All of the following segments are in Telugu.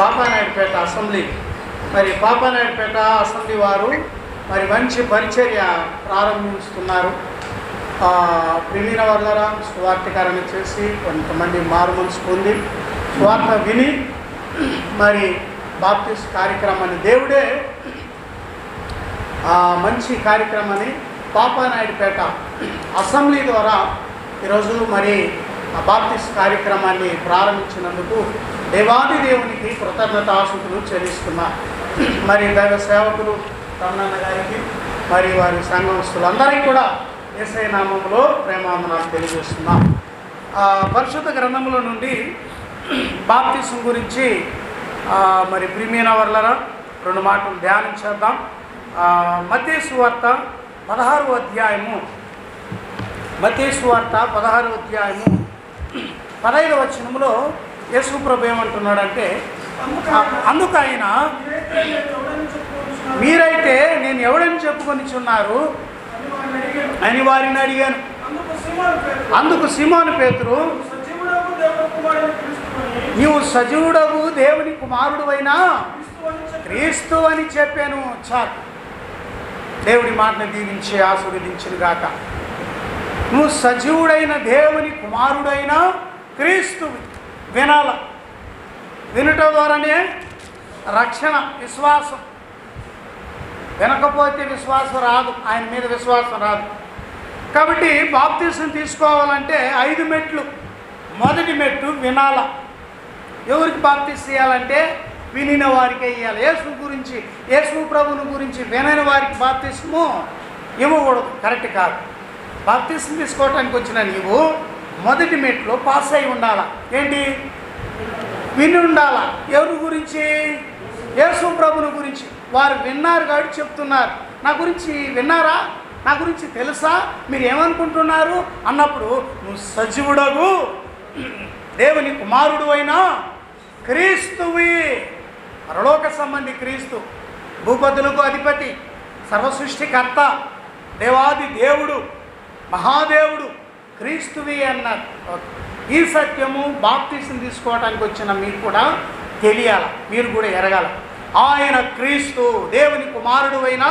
పాపానాయుడుపేట అసెంబ్లీ. మరి పాపానాయుడుపేట అసెంబ్లీ వారు మరి మంచి పరిచర్య ప్రారంభిస్తున్నారు. ఆ, వల్లరా స్వార్థకరణ చేసి కొంతమంది మారు మనసు పొంది స్వార్థ విని మరి బాప్తిస్ కార్యక్రమాన్ని దేవుడే మంచి కార్యక్రమాన్ని పాపానాయుడుపేట అసెంబ్లీ ద్వారా ఈరోజు మరి ఆ కార్యక్రమాన్ని ప్రారంభించినందుకు దేవాది దేవునికి కృతజ్ఞత చెల్లిస్తున్నా. మరి దైవ సేవకులు రమణన్న గారికి మరి వారి సంఘస్థులందరికీ కూడా ఏసై నామంలో ప్రేమాందనాలు తెలియజేస్తున్నాం. పరిశుద్ధ గ్రంథముల నుండి బాప్తిసం గురించి మరి ప్రియమైన వర్లరా రెండు మాటలు ధ్యానం చేద్దాం. మతేసు వార్త పదహారు అధ్యాయము. మతేసు వార్త పదహారు అధ్యాయము. పదహైదు వచనంలో యేసు ప్రభు ఏమంటున్నాడంటే అందుకు ఆయన మీరైతే నేను ఎవడని చెప్పుకొనిచున్నారు అని వారిని అడిగాను. అందుకు సిమోను పేతురు నీవు సజీవుడవు దేవుని కుమారుడు అయినా క్రీస్తు అని చెప్పాను చాలు. దేవుడి మాటను దీవించి ఆశీర్వదించిన గాక. నువ్వు సజీవుడైన దేవుని కుమారుడైన క్రీస్తు వినాల. వినుట ద్వారానే రక్షణ విశ్వాసం. వినకపోతే విశ్వాసం రాదు ఆయన మీద విశ్వాసం రాదు. కాబట్టి బాప్తీసం తీసుకోవాలంటే ఐదు మెట్లు. మొదటి మెట్టు వినాల. ఎవరికి బాప్తీస్ చేయాలంటే వినిన వారికి ఇవ్వాలి యేసు గురించి యేసు ప్రభుని గురించి వినని వారికి బాప్తీసము ఇవ్వకూడదు. కరెక్ట్ కాదు. బాప్తీసం తీసుకోవటానికి వచ్చిన నీవు మొదటి మెట్లో పాస్ అయి ఉండాలా? ఏంటి? విని ఉండాలా? ఎవరి గురించి? యేసు ప్రభుని గురించి. వారు విన్నారు కాబట్టి చెప్తున్నారు. నా గురించి విన్నారా? నా గురించి తెలుసా? మీరు ఏమనుకుంటున్నారు? అన్నప్పుడు నువ్వు సజీవుడవు దేవుని కుమారుడు అయినా క్రీస్తువి. పరలోక సంబంధి క్రీస్తు భూపతులకు అధిపతి సర్వసృష్టికర్త దేవాది దేవుడు మహాదేవుడు క్రీస్తువి అన్నారు ఈ సత్యము బాప్తీసం తీసుకోవడానికి వచ్చిన మీకు కూడా తెలియాల మీరు కూడా ఎరగాల. ఆయన క్రీస్తు దేవుని కుమారుడు అయిన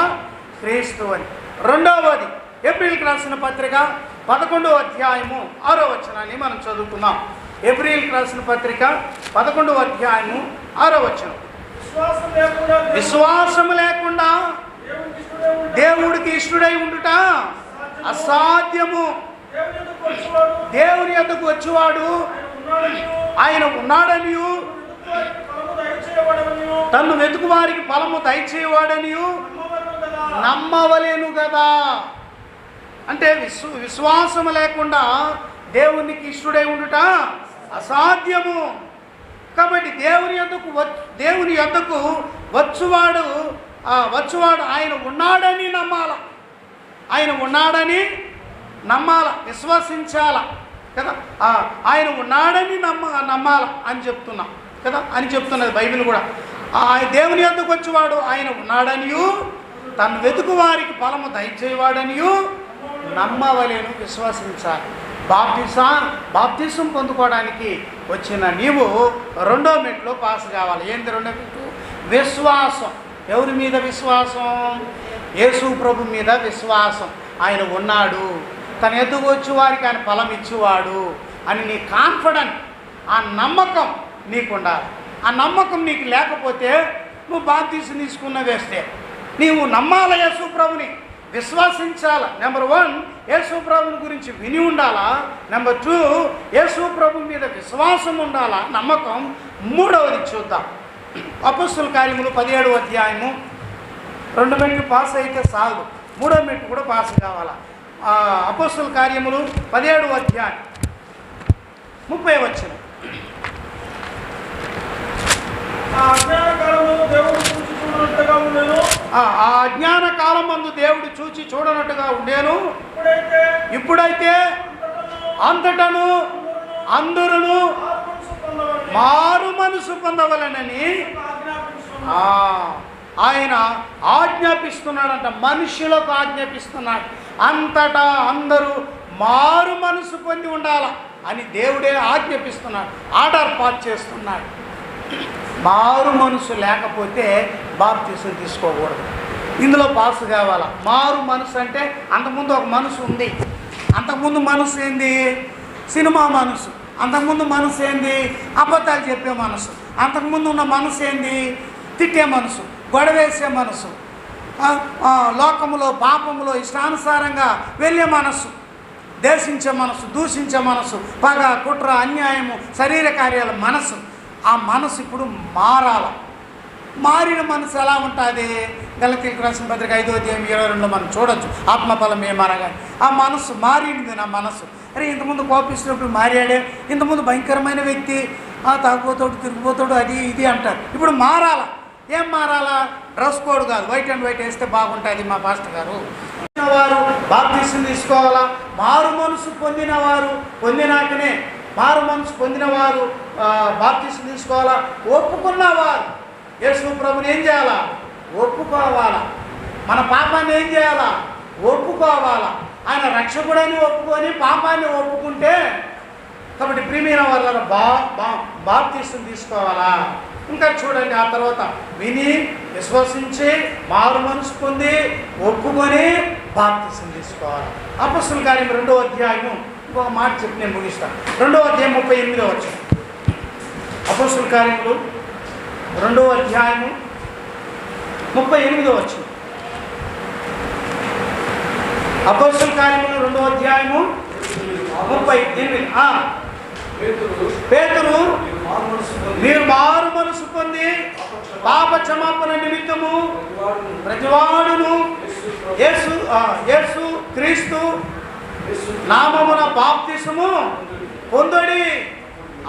క్రీస్తు అని. రెండవది ఏప్రిల్కి రాసిన పత్రిక పదకొండవ అధ్యాయము ఆరో వచనాన్ని మనం చదువుకుందాం. ఏప్రిల్కి రాసిన పత్రిక పదకొండవ అధ్యాయము ఆరో వచనం. విశ్వాసం లేకుండా విశ్వాసము లేకుండా దేవుడికి ఇష్టడై ఉండుట అసాధ్యము. దేవుని ఎందుకు వచ్చేవాడు? ఆయన ఉన్నాడని ఉన్నాడనియు. తన్ను వెతుకు వారికి ఫలము దయచేవాడని నమ్మవలేను కదా అంటే విశ్వ విశ్వాసం లేకుండా దేవునికి ఇష్టడై ఉండుట అసాధ్యము. కాబట్టి దేవుని యొద్దకు వ- దేవుని యొద్దకు వచ్చువాడు? వచ్చువాడు ఆయన ఉన్నాడని నమ్మాల. ఆయన ఉన్నాడని నమ్మాల విశ్వసించాల కదా? ఆయన ఉన్నాడని నమ్మ నమ్మాల అని చెప్తున్నా కదా? అని చెప్తున్నది బైబిల్ కూడా. ఆ, దేవుని ఎందుకు వచ్చేవాడు? ఆయన ఉన్నాడనియు తను వెతుకు వారికి ఫలము దయచేవాడనియు నమ్మవలేను విశ్వసించాలి. బాప్తిసా బాప్తిసం పొందుకోవడానికి వచ్చిన నీవు రెండో మెట్లో పాస్ కావాలి. ఏంటి రెండో మెట్టు? విశ్వాసం. ఎవరి మీద విశ్వాసం? యేసు ప్రభు మీద విశ్వాసం. ఆయన ఉన్నాడు. తన ఎదుగు వచ్చి వారికి ఆయన ఫలం ఇచ్చేవాడు అని నీ కాన్ఫిడెంట్ ఆ నమ్మకం నీకు ఉండాలి ఆ నమ్మకం నీకు లేకపోతే నువ్వు బాప్తీసం తీసుకున్న వేస్తే నీవు నమ్మాల యేసుప్రభుని విశ్వసించాల? నెంబర్ వన్ యేసుప్రభుని గురించి విని ఉండాలా? నెంబర్ టూ యేసుప్రభు మీద విశ్వాసం ఉండాలా? నమ్మకం. మూడవది చూద్దాం. అపస్సుల కార్యములు పదిహేడు అధ్యాయము. రెండు మెట్లు పాస్ అయితే సాగు. మూడో మెట్టు కూడా పాస్ కావాలా? ఆ, అపస్సుల కార్యములు పదిహేడు అధ్యాయం ముప్పై వచ్చిన ఆ అజ్ఞాన కాలం మందు దేవుడు చూచి చూడనట్టుగా ఉండేను. ఇప్పుడైతే అంతటను అందరును మారు మనసు పొందవలనని ఆయన ఆజ్ఞాపిస్తున్నాడంట మనుషులకు ఆజ్ఞాపిస్తున్నాడు. అంతటా అందరూ మారు మనసు పొంది ఉండాల అని దేవుడే ఆజ్ఞాపిస్తున్నాడు ఆర్డర్ పాస్ చేస్తున్నాడు. మారు మనసు లేకపోతే బాప్తీసం తీసుకోకూడదు. ఇందులో పాస్ కావాలా? మారు మనసు అంటే అంతకుముందు ఒక మనసు ఉంది. అంతకుముందు మనసు ఏంది? సినిమా మనసు. అంతకుముందు మనసు ఏంది? అబద్ధాలు చెప్పే మనసు. అంతకుముందు ఉన్న మనసు ఏంది? తిట్టే మనసు. గొడవేసే మనసు. లోకములో పాపములో ఇష్టానుసారంగా వెళ్ళే మనస్సు దేశించే మనసు దూషించే మనసు పగ కుట్ర అన్యాయము శరీర కార్యాల మనసు ఆ మనసు ఇప్పుడు మారాల. మారిన మనసు ఎలా ఉంటుంది? గలతీలకు రాసిన పత్రిక ఐదో అధ్యాయం ఇరవై రెండులో మనం చూడొచ్చు. ఆత్మఫలం ఏమనగా? ఆ మనసు మారింది నా మనసు అరే ఇంతకుముందు కోపిస్తున్నప్పుడు మారాడే ఇంతకుముందు భయంకరమైన వ్యక్తి ఆ తాగుపోతాడు తిరిగిపోతాడు అది ఇది అంటారు. ఇప్పుడు మారాల. ఏం మారాలా? డ్రెస్ కోడ్ కాదు. వైట్ అండ్ వైట్ వేస్తే బాగుంటుంది మా పాస్టర్ గారు. వారు బాప్తీసం తీసుకోవాలా? మారు మనసు పొందిన వారు పొందినాకనే మారు మనసు పొందిన వారు బాప్తీసం తీసుకోవాలా? ఒప్పుకున్నవారు. యేసు ప్రభుని ఏం చేయాలా? ఒప్పుకోవాలా. మన పాపాన్ని ఏం చేయాలా? ఒప్పుకోవాలా. ఆయన రక్షకుడని ఒప్పుకొని పాపాన్ని ఒప్పుకుంటే కాబట్టి ప్రియమైన వాళ్ళను బా బా బాప్తీసం తీసుకోవాలా? ఇంకా చూడండి ఆ తర్వాత విని విశ్వసించి మారు మనసు పొంది ఒప్పుకొని బాప్తీసం తీసుకోవాలి. అపస్సుల కార్యం రెండో అధ్యాయం ఇంకొక మాట చెప్పి నేను ముగిస్తాను రెండో అధ్యాయం ముప్పై ఎనిమిదో వచ్చి అపస్సుల కార్యములు రెండో అధ్యాయము ముప్పై ఎనిమిదో వచ్చింది అపస్సుల కార్యములు రెండో అధ్యాయము ముప్పై ఎనిమిది పేతురు మీరు మారు మనసు పొంది. పాప క్షమాపణ నిమిత్తము ప్రతివాడును యేసు యేసు క్రీస్తు నామమున బాప్తిసము పొందడి.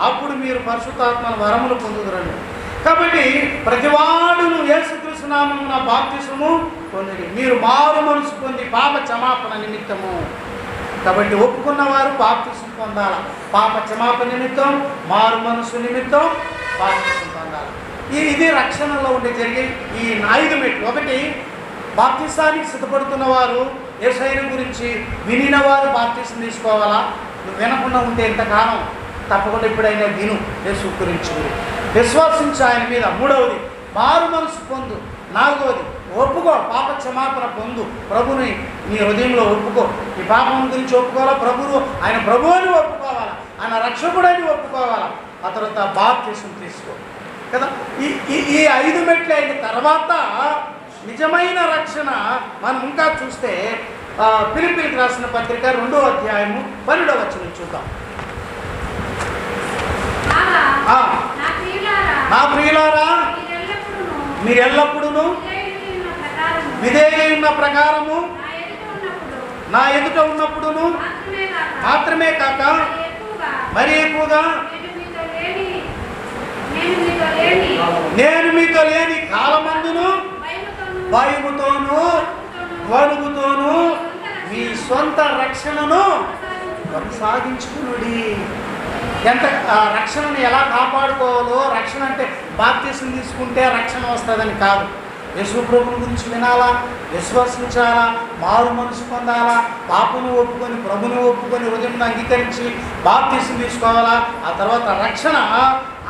అప్పుడు మీరు పరిశుద్ధాత్మల వరములు పొందుదురండి కాబట్టి ప్రతివాడును యేసుక్రీస్తు నామమున బాప్తిసము పొందడి. మీరు మారు మనసు పొంది పాప క్షమాపణ నిమిత్తము. కాబట్టి ఒప్పుకున్నవారు బాప్తిసం పొందాలి. పాప క్షమాపణ నిమిత్తం మారు మనసు నిమిత్తం బాప్తిసం పొందాలి. ఈ ఇది రక్షణలో ఉండే జరిగే ఈ ఐదు మెట్లు ఒకటి బాప్తిసానికి సిద్ధపడుతున్న వారు ఏసైన గురించి వినిన వారు బాప్తిసం తీసుకోవాలా? నువ్వు వినకుండా ఉంటే ఇంతకాలం తప్పకుండా ఎప్పుడైనా విను. యేసు గురించి విను. విశ్వసించు ఆయన మీద. మూడవది మారు మనసు పొందు. నాలుగవది ఒప్పుకో పాప క్షమాపణ పొందు. ప్రభుని నీ హృదయంలో ఒప్పుకో. ఈ పాపం గురించి ఒప్పుకోవాలా? ప్రభువు ఆయన ప్రభు అని ఒప్పుకోవాలా? ఆయన రక్షకుడని ఒప్పుకోవాలా? ఆ తర్వాత బాప్తిసం తీసుకో. కదా? ఈ ఈ ఈ ఐదు మెట్లు అయిన తర్వాత నిజమైన రక్షణ మనం ఇంకా చూస్తే పిలిపిలికి రాసిన పత్రిక రెండో అధ్యాయము పన్నెండవ వచ్చిన చూద్దాం. నా ప్రియులారా, నా ప్రియులారా మీరెల్లప్పుడూను మీరు ఎల్లప్పుడూ విధేయులైన ప్రకారము విధేయున్న ప్రకారము నా ఎదుట ఉన్నప్పుడును మాత్రమే కాక, మరి ఎక్కువగా నేను మీతో లేని కాలమందును భయముతోను, వణుగుతోను మీ సొంత రక్షణను కొనసాగించుకునుడి. ఎంత ఆ, రక్షణను ఎలా కాపాడుకోవాలో రక్షణ అంటే బాప్తీసం తీసుకుంటే రక్షణ వస్తుందని కాదు. యేసు గురించి వినాలా? విశ్వసించాలా? మారు మనసు పొందాలా? పాపను ఒప్పుకొని ప్రభుని ఒప్పుకొని హృదయం అంగీకరించి బాప్తీసం తీసుకోవాలా? ఆ తర్వాత రక్షణ.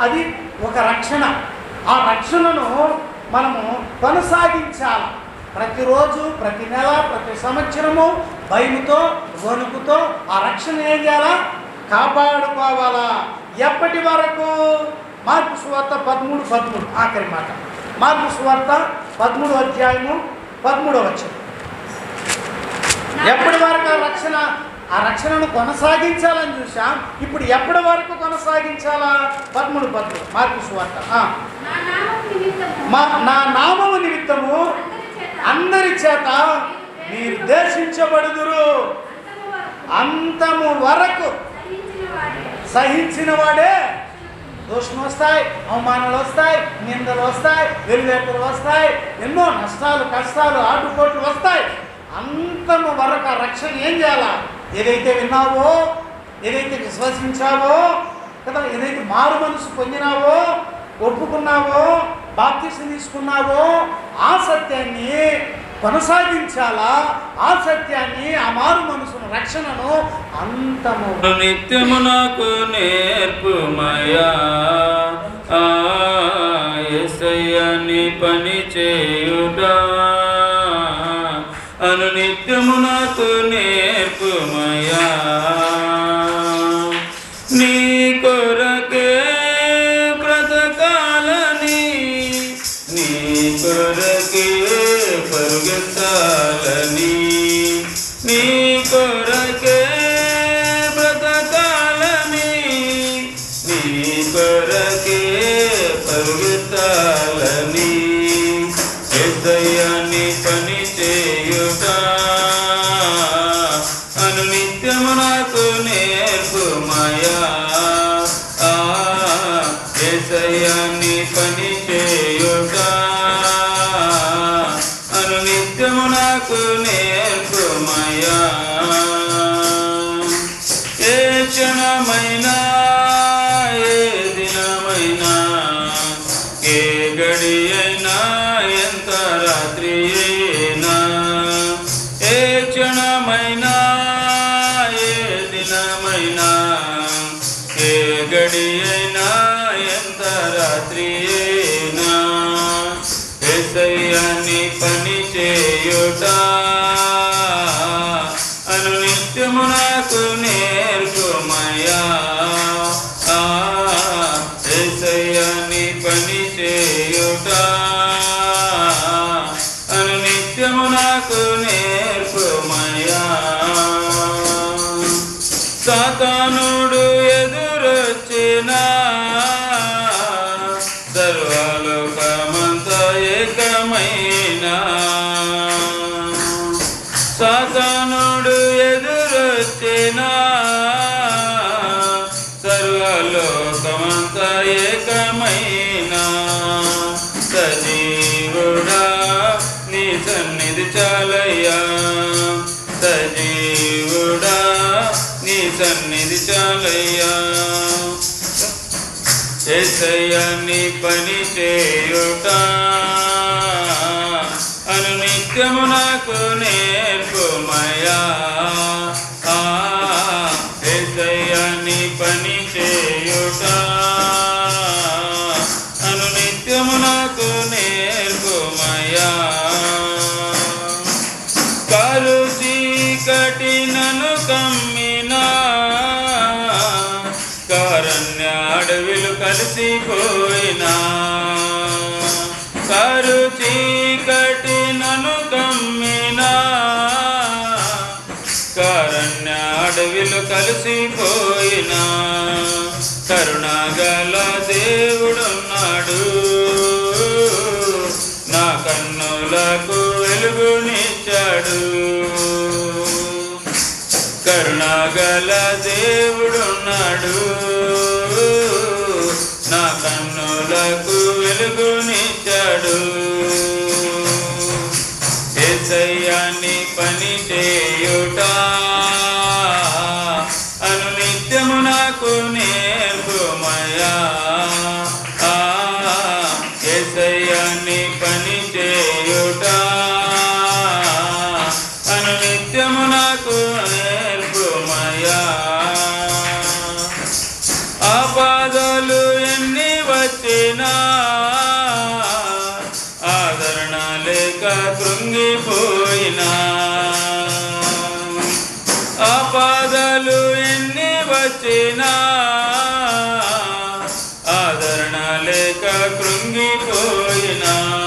అది ఒక రక్షణ. ఆ రక్షణను మనము కొనసాగించాలి? ప్రతిరోజు ప్రతి నెల ప్రతి సంవత్సరము భయముతో వణుకుతో ఆ రక్షణ ఏం చేయాలా? కాపాడుకోవాలా? ఎప్పటి వరకు? మార్పు సువార్త పదమూడు పదమూడు. ఆఖరి మాట. మార్పు సువార్త పదమూడు అధ్యాయము పదమూడో వచ్చింది ఎప్పటి వరకు ఆ రక్షణ ఆ రక్షణను కొనసాగించాలని చూసాం ఇప్పుడు ఎప్పటి వరకు కొనసాగించాలా? పదమూడు పదమూడు. మార్పు సువార్త. ఆ. నా నామము నిమిత్తము. మా నా నామము నిమిత్తము అందరి చేత అందరి చేత మీరు దేశించబడుదురు అంతము వరకు సహించిన వాడే. సహించిన దోషం వస్తాయి అవమానాలు వస్తాయి నిందలు వస్తాయి వెలువేతలు వస్తాయి ఎన్నో నష్టాలు కష్టాలు ఆటుపోట్లు వస్తాయి. అంతము వరకు ఆ రక్షణ ఏం చేయాలా? ఏదైతే విన్నావో ఏదైతే విశ్వసించావో కదా ఏదైతే మారు మనసు పొందినావో ఒప్పుకున్నావో బాప్తీసం తీసుకున్నావో ఆ సత్యాన్ని కొనసాగించాలా? ఆ సత్యాన్ని ఆ మారు మనసును రక్షణను అంతము. నిత్యము నాకు పని చేయుట. అను నిత్యము నాకు నేర్పుమయా Uh... ఏసయని పని చేయుట. అనునిత్యము నాకు నేర్పుమయా. ఏసయని పని చేయుట. మురిసిపోయినా కరుణగల దేవుడున్నాడు. నా కన్నులకు వెలుగునిచ్చాడు. కరుణగల దేవుడున్నాడు. Yeah. లేక కృంగిపోయినా.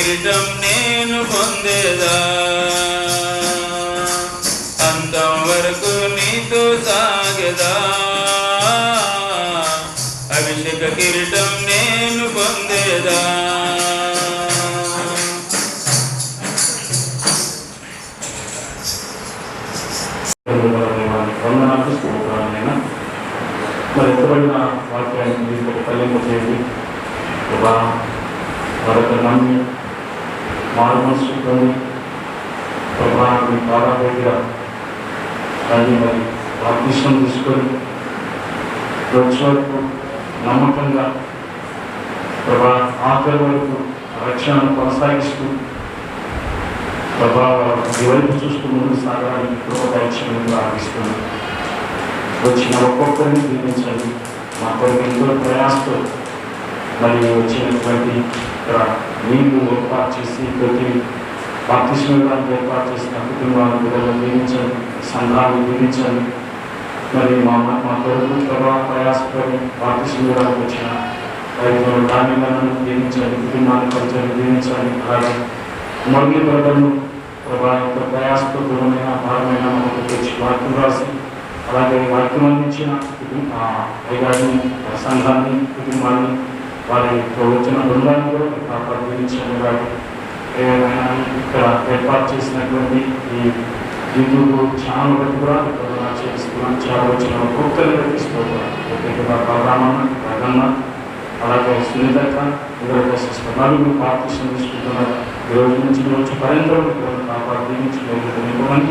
కిరీటం నేను పొందేదా? అంతం వరకు నీతో సాగదా? అభిషేక కిరీటం నేను పొందేదా? వాక్యాన్ని తీసుకొని తల్లింపు చేసి మరొక నమ్మి ప్రభా మీ పాదాల దగ్గర మరి బాప్తిష్టం తీసుకొని వచ్చే వరకు నమ్మకంగా ప్రభా ఆఖరి వరకు రక్షణను కొనసాగిస్తూ ప్రభా ఈ చూస్తూ ముందు సాగాలని కృపదాయిత్యం ప్రార్థిస్తున్నాను వచ్చిన ఒక్కొక్కరిని దీవించండి. మా కొరకు ఎంతో ప్రయాసతో మరి వచ్చినటువంటి ఇక్కడ నీళ్ళు ఏర్పాటు చేసి ప్రతి బాప్తిస్మడానికి ఏర్పాటు చేసిన కుటుంబాలను బిడ్డలను దీవించండి సంఘాలను దీవించండి మరి మా మా కొరకు ప్రభావ ప్రయాసపడి బాప్తిస్మడానికి వచ్చిన రైతులు ధాన్యాలను దీవించండి కుటుంబాన్ని పరిచయం దీవించండి అలాగే మరుగులు బిడ్డలను ప్రభావ యొక్క ప్రయాసపూర్వమైన దూరమైన భారమైన మనకు తెచ్చి వాక్యం రాసి అలాగే వాక్యం అందించిన కుటుంబ సంఘాన్ని కుటుంబాన్ని వారి వచ్చిన బృందాన్ని కూడా కాపాడించండి వారి ఏమైనా ఇక్కడ ఏర్పాటు చేసినటువంటి ఈ హిందువులు ఛానల్ బట్టి కూడా ఇక్కడ చేస్తున్నాం చాలా వచ్చిన ఒక్కొక్కరిని పెట్టిస్తున్నాం రామన్న రగన్న అలాగే సునీతక్క ఇద్దరు సిస్టర్ నలుగురు పార్టీషన్ తీసుకుంటున్నారు. ఈ రోజు నుంచి రోజు పర్యంతం కాపాడించి నింపమని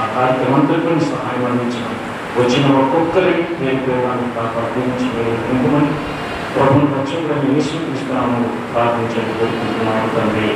ఆ కార్యక్రమంతో సహాయం అందించడం. వచ్చిన ఒక్కొక్కరికి నేను పేరు కాపాడించి ప్రభుత్వం రక్షకులను యేసు కృష్ణాము ప్రార్థించండి కోరుకుంటున్నాము తండ్రి.